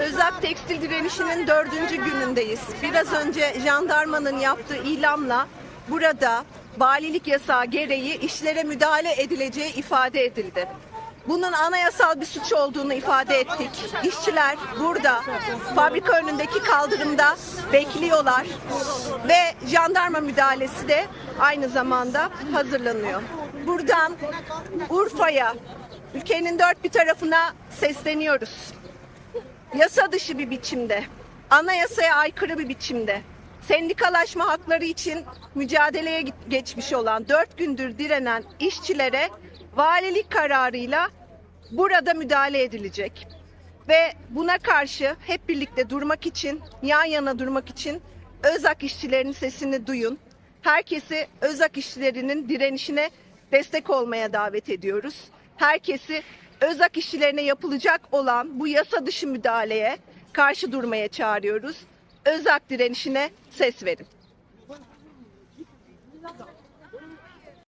Özak tekstil direnişinin dördüncü günündeyiz. Biraz önce jandarmanın yaptığı ilamla burada valilik yasağı gereği işlere müdahale edileceği ifade edildi. Bunun anayasal bir suç olduğunu ifade ettik. İşçiler burada fabrika önündeki kaldırımda bekliyorlar ve jandarma müdahalesi de aynı zamanda hazırlanıyor. Buradan Urfa'ya, ülkenin dört bir tarafına sesleniyoruz yasa dışı bir biçimde, anayasaya aykırı bir biçimde, sendikalaşma hakları için mücadeleye geçmiş olan, dört gündür direnen işçilere valilik kararıyla burada müdahale edilecek. Ve buna karşı hep birlikte durmak için, yan yana durmak için Özak işçilerinin sesini duyun. Herkesi Özak işçilerinin direnişine destek olmaya davet ediyoruz. Herkesi Özak işçilerine yapılacak olan bu yasa dışı müdahaleye karşı durmaya çağırıyoruz. Özak direnişine ses verin.